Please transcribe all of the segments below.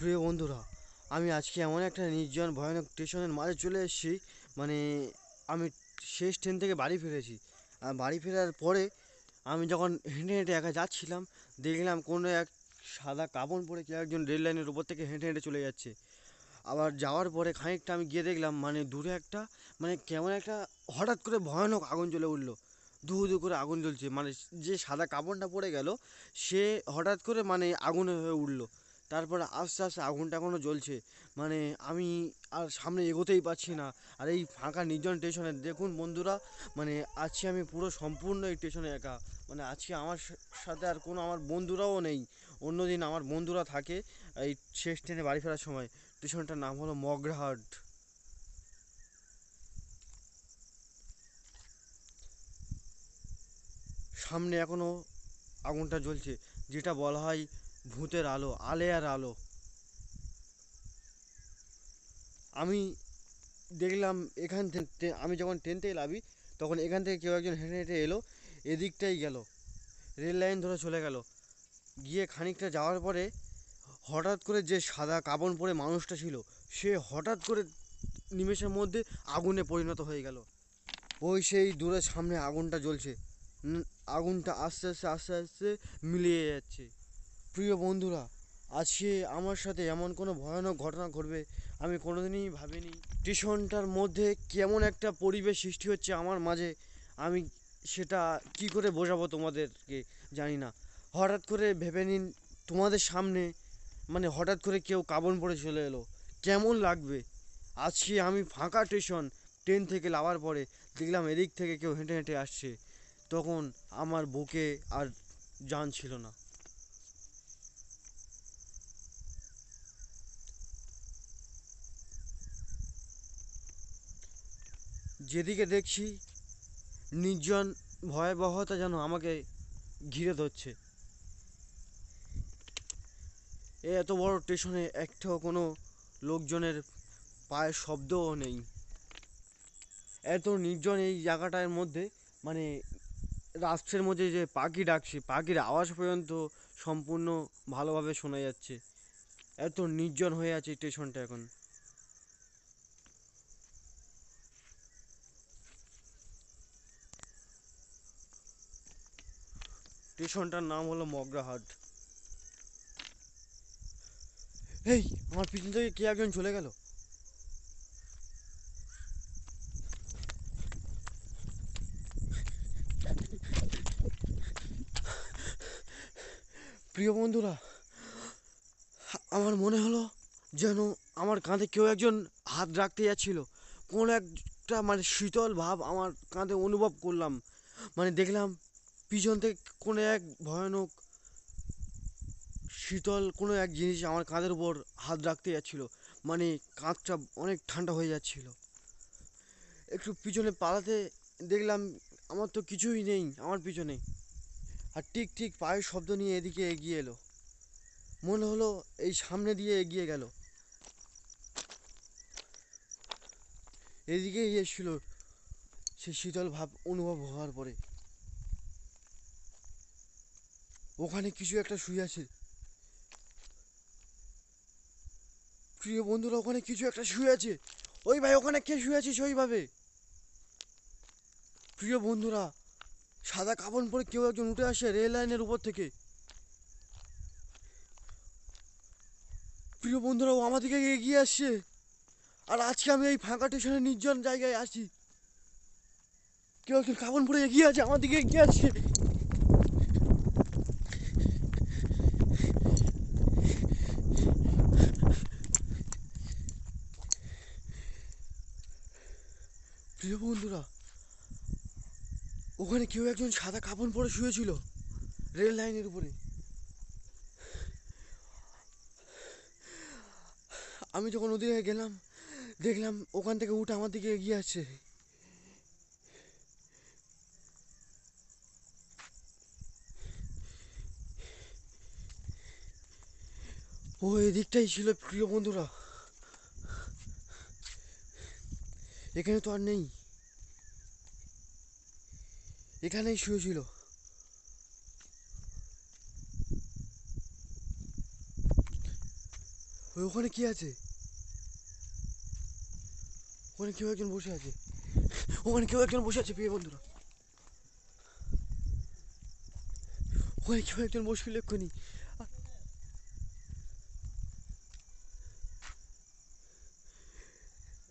প্রিয় বন্ধুরা, আমি আজকে এমন একটা নির্জন ভয়ানক স্টেশনের মাঝে চলে এসেছি মানে আমি শেষ ট্রেন থেকে বাড়ি ফিরেছি। আর বাড়ি ফেরার পরে আমি যখন হেঁটে হেঁটে একা যাচ্ছিলাম, দেখলাম কোনো এক সাদা কাপড় পরে কেউ একজন রেল লাইনের উপর থেকে হেঁটে হেঁটে চলে যাচ্ছে। আবার যাওয়ার পরে খানিকটা আমি গিয়ে দেখলাম মানে দূরে একটা মানে কেমন একটা হঠাৎ করে ভয়ানক আগুন জ্বলে উঠল। ধু ধু করে আগুন জ্বলছে মানে যে সাদা কাপড়টা পড়ে গেল, সে হঠাৎ করে মানে আগুনে হয়ে উঠল। তারপরে আস্তে আস্তে আগুনটা এখনও জ্বলছে। মানে আমি আর সামনে এগোতেই পারছি না। আর এই ফাঁকা নির্জন স্টেশনে দেখুন বন্ধুরা মানে আজকে আমি পুরো সম্পূর্ণ এই স্টেশনে একা। মানে আজকে আমার সাথে আর কোনো আমার বন্ধুরাও নেই। অন্যদিন আমার বন্ধুরা থাকে এই শেষ ট্রেনে বাড়ি ফেরার সময়। স্টেশনটার নাম হলো মগরাহাট। সামনে এখনও আগুনটা জ্বলছে। যেটা বলা হয় ভূতের আলো, আলেয়ার আলো। আমি দেখলাম এখান থেকে আমি যখন ট্রেন থেকে নামি, তখন এখান থেকে কেউ একজন হেঁটে হেঁটে এলো, এদিকটাই গেল। রেল লাইন ধরে চলে গেল। গিয়ে খানিকটা যাওয়ার পরে হঠাৎ করে যে সাদা কাপড় পরে মানুষটা ছিল, সে হঠাৎ করে নিমেষের মধ্যে আগুনে পরিণত হয়ে গেল। ওই সেই দূরে সামনে আগুনটা জ্বলছে। আগুনটা আস্তে আস্তে আস্তে আস্তে মিলিয়ে যাচ্ছে। প্রিয় বন্ধুরা, আজকে আমার সাথে এমন কোনো ভয়ানক ঘটনা ঘটবে আমি কোনোদিনই ভাবিনি। স্টেশনটার মধ্যে কেমন একটা পরিবেশ সৃষ্টি হচ্ছে আমার মাঝে, আমি সেটা কি করে বোঝাবো তোমাদেরকে জানি না। হঠাৎ করে ভেবে নিন, তোমাদের সামনে মানে হঠাৎ করে কেউ কাবন পড়ে চলে এলো। কেমন লাগবে? আজকে আমি ফাঁকা স্টেশন, ট্রেন থেকে নামার পরে দেখলাম এদিক থেকে কেউ হেঁটে হেঁটে আসছে। তখন আমার বুকে আর জান ছিল না। যেদিকে দেখছি, নির্জন ভয়াবহতা যেন আমাকে ঘিরে ধরছে। এ এত বড় স্টেশনে একটাও কোনো লোকজনের পায়ের শব্দও নেই। এত নির্জন এই জায়গাটার মধ্যে মানে রাস্তার মধ্যে যে পাখি ডাকছে, পাখির আওয়াজ পর্যন্ত সম্পূর্ণ ভালোভাবে শোনা যাচ্ছে। এত নির্জন হয়ে আছে স্টেশনটা এখন। স্টেশনটার নাম হলো মগরাহাট এই, আমার পিছন থেকে কে একজন চলে গেল? প্রিয় বন্ধুরা, আমার মনে হলো যেন আমার কাঁধে কেউ একজন হাত রাখতে যাচ্ছিল। কোন একটা মানে শীতল ভাব আমার কাঁধে অনুভব করলাম। মানে দেখলাম পিছন থেকে কোনো এক ভয়ানক শীতল কোনো এক জিনিস আমার কাঁধের উপর হাত রাখতে যাচ্ছিল। মানে কাঁধটা অনেক ঠান্ডা হয়ে যাচ্ছিল। একটু পিছনে পালাতে দেখলাম আমার তো কিছুই নেই আমার পিছনে। আর ঠিক ঠিক পায়ের শব্দ নিয়ে এদিকে এগিয়ে এলো। মনে হলো এই সামনে দিয়ে এগিয়ে গেল। এদিকেই এসেছিল সে শীতল ভাব অনুভব হওয়ার পরে। ওখানে কিছু একটা শুয়ে আছে। প্রিয় বন্ধুরা, ওখানে কিছু একটা শুয়ে আছে। ওই ভাই, ওখানে কে শুয়ে আছিস ওইভাবে প্রিয় বন্ধুরা, সাদা কাপড় পরে কেউ একজন উঠে আসে রেল লাইনের উপর থেকে। প্রিয় বন্ধুরা, ও আমার দিকে এগিয়ে আসছে। আর আজকে আমি এই ফাঁকা স্টেশনের নির্জন জায়গায় আছি। কেউ একজন কাপড় পরে এগিয়ে আছে আমার দিকে এগিয়ে আসছে। প্রিয় বন্ধুরা, ওখানে কেউ একজন সাদা কাপড় পরে শুয়েছিল রেল লাইনের উপরে। আমি যখন ওদিকে গেলাম, দেখলাম ওখান থেকে উঠে আমার দিকে এগিয়ে আসছে। ও, এদিকটাই ছিল প্রিয় বন্ধুরা। এখানে তো আর নেই। এখানেই শুয়েছিল ও ওই ওখানে কি আছে? ওখানে কেউ একজন বসে আছে। ওখানে কেউ একজন বসে আছে, প্রিয় বন্ধুরা। ওখানে কেউ একজন বসছিল এক্ষুনি।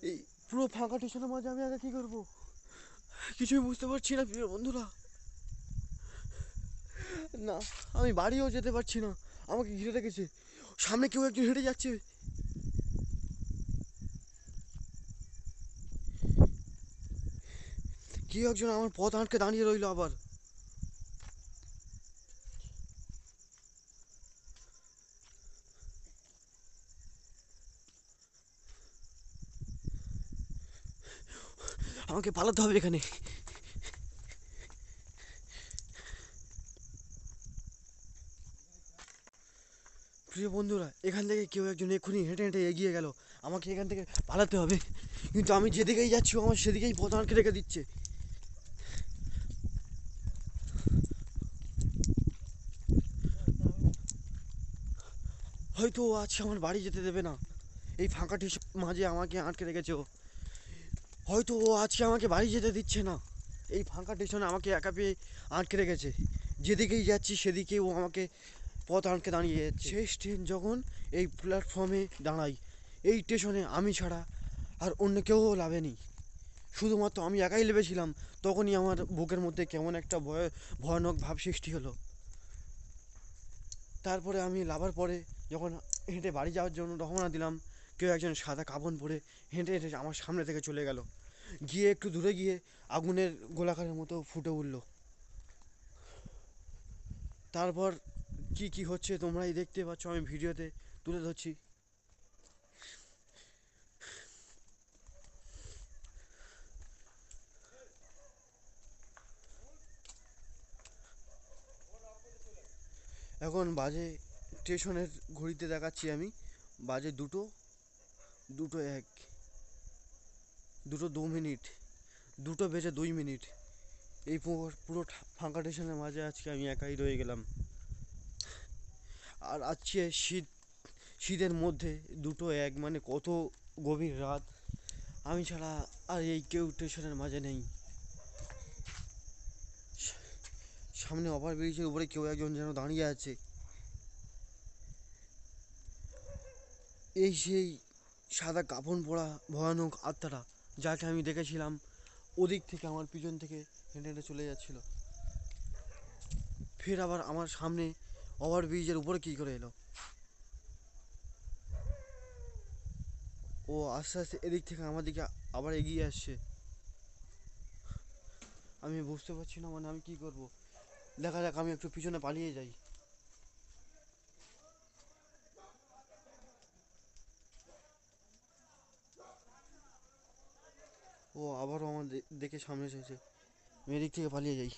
এই পুরো ফাঁকা স্টেশনের মাঝে আমি একা কি করব? কিছুই বুঝতে পারছি না, প্রিয় বন্ধুরা। না, আমি বাড়িও যেতে পারছি না। আমাকে ঘিরে রেখেছে। সামনে কেউ একজন হেঁটে যাচ্ছে। কেউ একজন আমার পথ আটকে দাঁড়িয়ে রইল আবার। আমাকে পালাতে হবে এখানে। প্রিয় বন্ধুরা, এখান থেকে কেউ একজন এক্ষুনি হেঁটে হেঁটে এগিয়ে গেল। আমাকে এখান থেকে পালাতে হবে। কিন্তু আমি যেদিকেই যাচ্ছি আমার সেদিকেই পথ আটকে রেখে দিচ্ছে। হয়তো ও আজকে আমার বাড়ি যেতে দেবে না। এই ফাঁকাটির মাঝে আমাকে আটকে রেখেছে ও। হয়তো ও আজকে আমাকে বাড়ি যেতে দিচ্ছে না। এই ফাঁকা স্টেশনে আমাকে একা পেয়ে আটকে রেখেছে। যেদিকেই যাচ্ছি সেদিকে ও আমাকে পথ আটকে দাঁড়িয়ে যাচ্ছে শেষ ট্রেন যখন এই প্ল্যাটফর্মে দাঁড়াই, এই স্টেশনে আমি ছাড়া আর অন্য কেউ লাভেনি শুধুমাত্র আমি একাই লেবেছিলাম, তখনই আমার বুকের মধ্যে কেমন একটা ভয়, ভয়ানক ভাব সৃষ্টি হলো। তারপরে আমি লাভার পরে যখন হেঁটে বাড়ি যাওয়ার জন্য রওনা দিলাম, কেউ একজন সাদা কাপড় পরে হেঁটে হেঁটে আমার সামনে থেকে চলে গেল। গিয়ে একটু দূরে গিয়ে আগুনের গোলাকারের মতো ফুটে উঠল। তারপর কি কি হচ্ছে তোমরাই দেখতে পাচ্ছ, আমি ভিডিওতে তুলে ধরছি। এখন বাজে স্টেশনের ঘড়িতে দেখাচ্ছি আমি। বাজে দুটো দুটো এক। দুটো দু মিনিট, দুটো বেজে দুই মিনিট। এই পুরো ফাঁকা স্টেশনের মাঝে আজকে আমি একাই রয়ে গেলাম। আর আজকে শীত, শীতের মধ্যে দুটো এক মানে কত গভীর রাত। আমি ছাড়া আর এই কেউ স্টেশনের মাঝে নেই। সামনে ওভার ব্রিজের উপরে কেউ একজন যেন দাঁড়িয়ে আছে। এই সেই সাদা কাফন পরা ভয়ানক আত্মাটা। যাকে আমি দেখেছিলাম, ওদিক থেকে আমার পিছন থেকে হেঁটে হেঁটে চলে যাচ্ছিল। ফের আবার আমার সামনে ওভার ব্রিজের উপরে কী করে এলো? ও আস্তে আস্তে এদিক থেকে আমার দিকে আবার এগিয়ে আসছে। আমি বুঝতে পারছি না মানে আমি কি করব? দেখা যাক, আমি একটু পিছনে পালিয়ে যাই। ও আবারও আমার দেখে সামনে এসেছে। আমি এদিক থেকে পালিয়ে যাই।